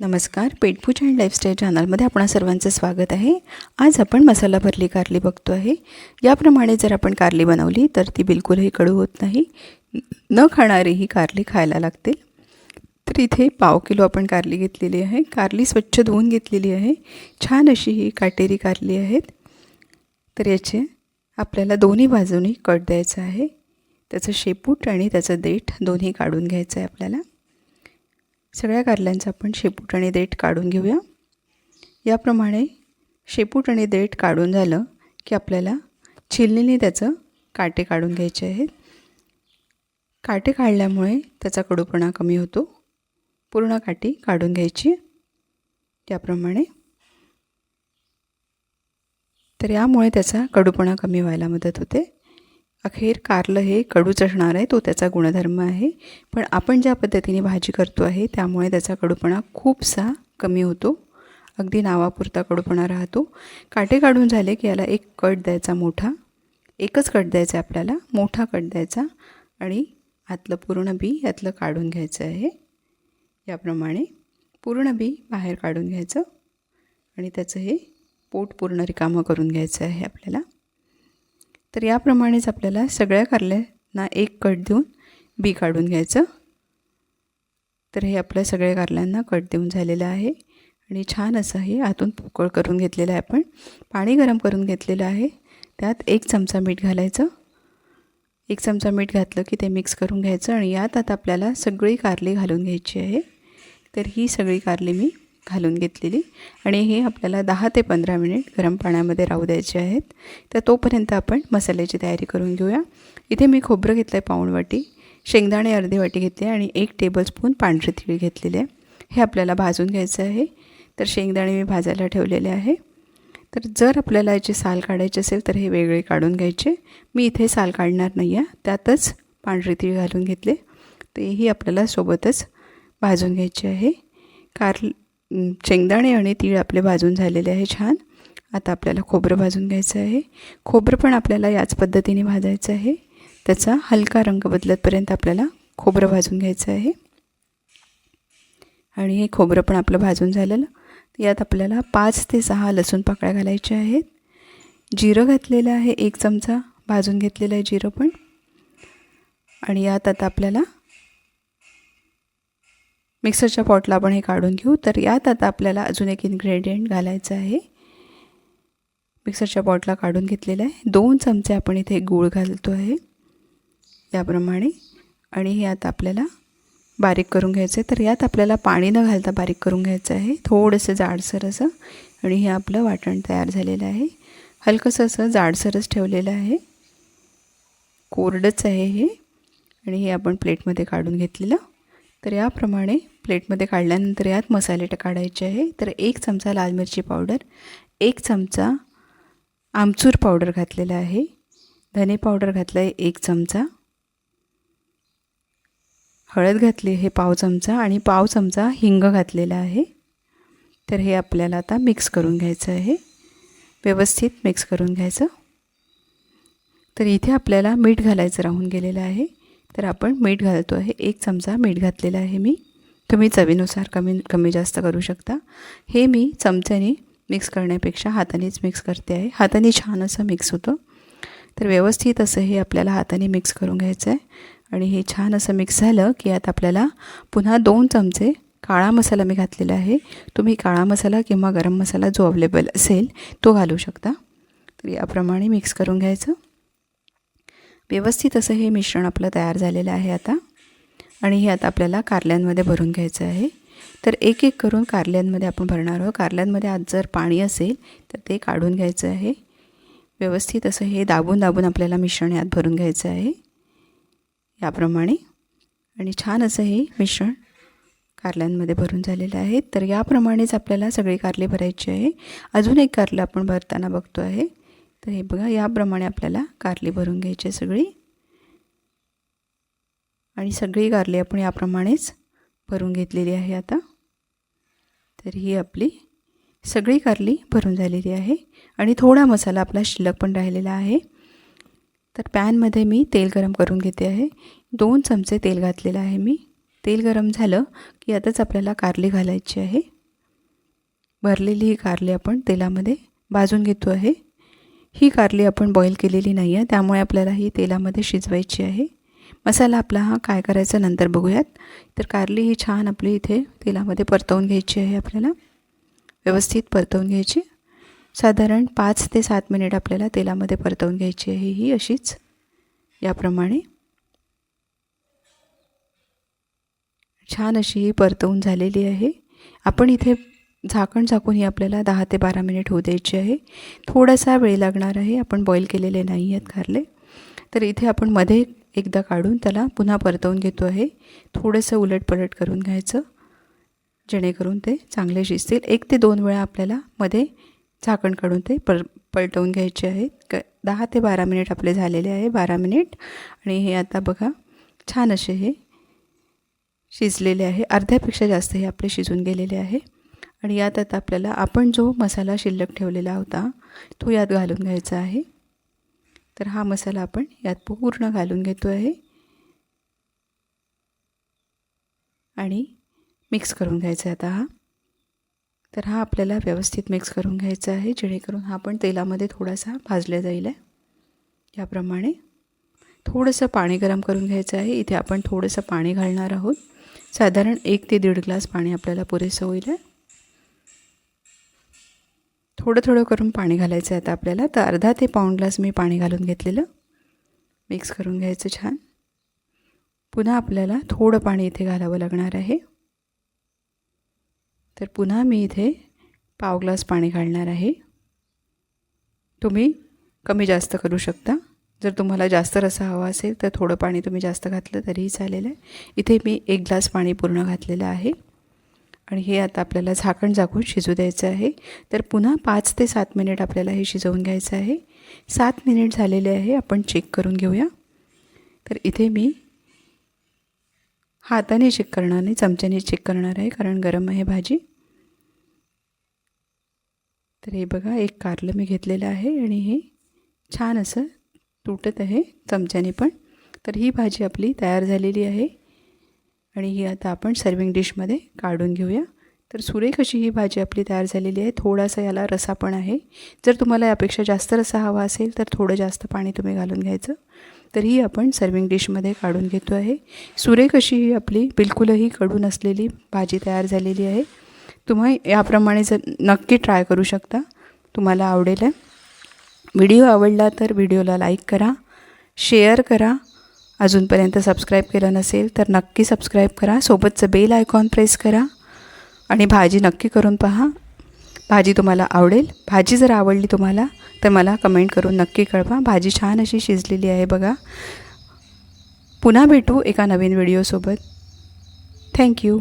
नमस्कार पेटपूज and lifestyle चॅनलमध्ये आपणा सर्वांचं स्वागत आहे. आज आपण मसाला भरली कारली बघतो आहे. याप्रमाणे जर आपण कारली बनवली तर ती बिलकुलही कडू होत नाही. न खाणारी ही कारली खायला लागतील तर इथे पाव किलो आपण कारली घेतलेली आहे. कारली स्वच्छ धुवून घेतलेली आहे. छान अशी ही काटेरी कारली आहेत. तर याचे आपल्याला दोन्ही बाजूनी कट द्यायचं आहे. त्याचं शेपूट आणि त्याचं देठ दोन्ही काढून घ्यायचं आहे आपल्याला. सगळ्या कारल्यांचं आपण शेपूट आणि देठ काढून घेऊया. याप्रमाणे शेपूट आणि देठ काढून झालं की आपल्याला छिलनीने त्याचं काटे काढून घ्यायचे आहेत. काटे काढल्यामुळे त्याचा कडूपणा कमी होतो. पूर्ण काठी काढून घ्यायची. त्याप्रमाणे. तर यामुळे त्याचा कडूपणा कमी व्हायला मदत होते. अखेर कारलं हे कडूच असणार आहे तो त्याचा गुणधर्म आहे. पण आपण ज्या पद्धतीने भाजी करतो आहे त्यामुळे त्याचा कडूपणा खूपसा कमी होतो. अगदी नावापुरता कडूपणा राहतो. काटे काढून झाले की याला एक कट द्यायचा मोठा. एकच कट द्यायचा आपल्याला मोठा कट द्यायचा. आणि आतलं पूर्ण बी यातलं काढून घ्यायचं आहे. याप्रमाणे पूर्ण बी बाहेर काढून घ्यायचं. आणि त्याचं हे पोट पूर्ण रिकामं करून घ्यायचं आहे आपल्याला. तर याप्रमाणेच आपल्याला सगळ्या कारल्यांना एक कट देऊन बी काढून घ्यायचं. तर हे आपल्या सगळ्या कारल्यांना कट देऊन झालेलं आहे. आणि छान असं हे आतून पोकळ करून घेतलेलं आहे आपण. पाणी गरम करून घेतलेलं आहे. त्यात एक चमचा मीठ घालायचं. एक चमचा मीठ घातलं की ते मिक्स करून घ्यायचं. आणि यात आता आपल्याला सगळी कारली घालून घ्यायची आहे. तर ही सगळी कारली मी घालून घेतलेली. आणि हे आपल्याला दहा ते पंधरा मिनिट गरम पाण्यामध्ये राहू द्यायचे आहेत. तर तोपर्यंत आपण मसाल्याची तयारी करून घेऊया. इथे मी खोबरं घेतलं आहे पाऊण वाटी शेंगदाणे अर्धी वाटी घेतले आणि एक टेबलस्पून पांढरी तीळ घेतलेली आहे. हे आपल्याला भाजून घ्यायचं आहे. तर शेंगदाणे मी भाजायला ठेवलेले आहे. तर जर आपल्याला याची साल काढायची असेल तर हे वेगळे काढून घ्यायचे. मी इथे साल काढणार नाही आहे त्यातच पांढरी तीळ घालून घेतले. तेही आपल्याला सोबतच भाजून घ्यायचे आहे. कार शेंगदाणे आणि तीळ आपले भाजून झालेले आहे छान. आता आपल्याला खोबरं भाजून घ्यायचं आहे. खोबरं पण आपल्याला याच पद्धतीने भाजायचं आहे. त्याचा हलका रंग बदलतपर्यंत आपल्याला खोबरं भाजून घ्यायचं आहे. आणि हे खोबरं पण आपलं भाजून झालेलं. यात आपल्याला पाच ते सहा लसूण पाकळ्या घालायच्या आहेत. जिरं घातलेलं आहे एक चमचा. भाजून घेतलेलं आहे जिरं पण. आणि यात आता आपल्याला मिक्सरच्या पॉटला आपण हे काढून घेऊ. तर यात आता आपल्याला अजून एक इन्ग्रेडियंट घालायचं आहे. मिक्सरच्या पॉटला काढून घेतलेलं आहे. दोन चमचे आपण इथे गूळ घालतो आहे याप्रमाणे. आणि हे आता आपल्याला बारीक करून घ्यायचं आहे तर यात आपल्याला पाणी न घालता बारीक करून घ्यायचं आहे. थोडंसं जाडसर असं. आणि हे आपलं वाटण तयार झालेलं आहे. हलकंसं असं जाडसरच ठेवलेलं आहे. कोरडंच आहे हे. आणि हे आपण प्लेटमध्ये काढून घेतलेलं. तर याप्रमाणे प्लेटमध्ये काढल्यानंतर यात मसाले काढायचे आहे. तर एक चमचा लाल मिरची पावडर एक चमचा आमचूर पावडर घातलेला आहे. धने पावडर घातलं आहे एक चमचा. हळद घातली हे पाव चमचा आणि पाव चमचा हिंग घातलेला आहे. तर हे आपल्याला आता मिक्स करून घ्यायचं आहे. व्यवस्थित मिक्स करून घ्यायचं. तर इथे आपल्याला मीठ घालायचं राहून गेलेलं आहे. तर आपण मीठ घालतो आहे. एक चमचा मीठ घातलेला आहे मी. तुम्ही चवीनुसार कमी कमी जास्त करू शकता. हे मी चमच्याने मिक्स करण्यापेक्षा हातानेच मिक्स करते आहे. हाताने छान असं मिक्स होतं. तर व्यवस्थित असं हे आपल्याला हाताने मिक्स करून घ्यायचं आहे. आणि हे छान असं मिक्स झालं की आता आपल्याला पुन्हा दोन चमचे काळा मसाला मी घातलेला आहे. तुम्ही काळा मसाला किंवा गरम मसाला जो अवेलेबल असेल तो घालू शकता. तर याप्रमाणे मिक्स करून घ्यायचं. व्यवस्थित असं हे मिश्रण आपलं तयार झालेलं आहे आता. आणि हे आता आपल्याला कारल्यांमध्ये भरून घ्यायचं आहे. तर एक एक करून कारल्यांमध्ये आपण भरणार आहोत. कारल्यांमध्ये आज जर पाणी असेल तर ते काढून घ्यायचं आहे. व्यवस्थित असं हे दाबून दाबून आपल्याला मिश्रण यात भरून घ्यायचं आहे. याप्रमाणे. आणि छान असं हे मिश्रण कारल्यांमध्ये भरून झालेलं आहे. तर याप्रमाणेच आपल्याला सगळी कारले भरायची आहे. अजून एक कारलं आपण भरताना बघतो आहे. तर हे बघा याप्रमाणे आपल्याला कारली भरून घ्यायची सगळी. आणि सगळी कारली आपण याप्रमाणेच भरून घेतलेली आहे आता. तर ही आपली सगळी कारली भरून झालेली आहे. आणि थोडा मसाला आपला शिल्लक पण राहिलेला आहे. तर पॅनमध्ये मी तेल गरम करून घेते आहे. दोन चमचे तेल घातलेलं आहे मी. तेल गरम झालं की आताच आपल्याला कारली घालायची आहे. भरलेली ही कारली आपण तेलामध्ये भाजून घेतो आहे. ही कारली आपण बॉईल केलेली नाही आहे त्यामुळे आपल्याला ही तेलामध्ये शिजवायची आहे. मसाला आपला हा काय करायचा नंतर बघूयात. तर कारली ही छान आपली इथे तेलामध्ये परतवून घ्यायची आहे आपल्याला. व्यवस्थित परतवून घ्यायची. साधारण पाच ते सात मिनिट आपल्याला तेलामध्ये परतवून घ्यायची आहे ही अशीच याप्रमाणे. छान अशी ही परतवून झालेली आहे. आपण इथे झाकण झाकून ही आपल्याला दहा ते बारा मिनिट होऊ द्यायची आहे. थोडासा वेळ लागणार आहे आपण बॉईल केलेले नाही आहेत कारले. तर इथे आपण मध्ये एकदा काढून त्याला पुन्हा परतवून घेतो आहे. थोडंसं उलटपलट करून घ्यायचं जेणेकरून ते चांगले शिजतील. एक ते दोन वेळा आपल्याला मध्ये झाकण काढून ते पर पलटवून घ्यायचे आहेत. क दहा ते बारा मिनिट आपले झालेले आहे बारा मिनिट. आणि हे आता बघा छान असे हे शिजलेले आहे. अर्ध्यापेक्षा जास्त हे आपले शिजून गेलेले आहे. आणि यात आता आपल्याला आपण जो मसाला शिल्लक ठेवलेला होता तो यात घालून घ्यायचा आहे. तर हा मसाला आपण यात पूर्ण घालून घेतो आहे. आणि मिक्स करून घ्यायचा आहे आता हा. तर हा आपल्याला व्यवस्थित मिक्स करून घ्यायचा आहे जेणेकरून हा पण तेलामध्ये थोडासा भाजला जाईल आहे. याप्रमाणे थोडंसं पाणी गरम करून घ्यायचं आहे. इथे आपण थोडंसं पाणी घालणार आहोत. साधारण एक ते दीड ग्लास पाणी आपल्याला पुरेसं होईल आहे. थोडं थोडं करून पाणी घालायचं आहे आता आपल्याला. तर अर्धा ते पाऊण ग्लास मी पाणी घालून घेतलेलं. मिक्स करून घ्यायचं छान. पुन्हा आपल्याला थोडं पाणी इथे घालावं लागणार आहे. तर पुन्हा मी इथे पाव ग्लास पाणी घालणार आहे. तुम्ही कमी जास्त करू शकता. जर तुम्हाला जास्त रसा हवा असेल तर थोडं पाणी तुम्ही जास्त घातलं तरीही चालेल. आहे इथे मी एक ग्लास पाणी पूर्ण घातलेलं आहे. आणि हे आता आपल्याला झाकण झाकून शिजू द्यायचं आहे. तर पुन्हा पाच ते सात मिनिट आपल्याला हे शिजवून घ्यायचं आहे. सात मिनिट झालेले आहे आपण चेक करून घेऊया. तर इथे मी हाताने चेक करणार नाही चमच्याने चेक करणार आहे कारण गरम आहे भाजी. तर हे बघा एक कारलं मी घेतलेलं आहे आणि हे छान असं तुटत आहे चमच्याने पण. तर ही भाजी आपली तयार झालेली आहे. आणि ही आता आपण सर्विंग डिशमध्ये काढून घेऊया. तर सुरेख अशी ही भाजी आपली तयार झालेली आहे. थोडासा याला रसा पण आहे. जर तुम्हाला यापेक्षा जास्त रसा हवा असेल तर थोडं जास्त पाणी तुम्ही घालून घ्यायचं. तर ही आपण सर्विंग डिशमध्ये काढून घेतो आहे. सुरेख अशी ही आपली बिलकुलही कडू नसलेली भाजी तयार झालेली आहे. तुम्ही याप्रमाणे जर नक्की ट्राय करू शकता. तुम्हाला आवडेल. आहे व्हिडिओ आवडला तर व्हिडिओला लाईक करा शेअर करा अजूनपर्यंत सबस्क्राईब केलं नसेल तर नक्की सबस्क्राईब करा. सोबतचं बेल आयकॉन प्रेस करा. आणि भाजी नक्की करून पहा. भाजी तुम्हाला आवडेल. भाजी जर आवडली तुम्हाला तर मला कमेंट करून नक्की कळवा. भाजी छान अशी शिजलेली आहे बघा. पुन्हा भेटू एका नवीन व्हिडिओसोबत थँक्यू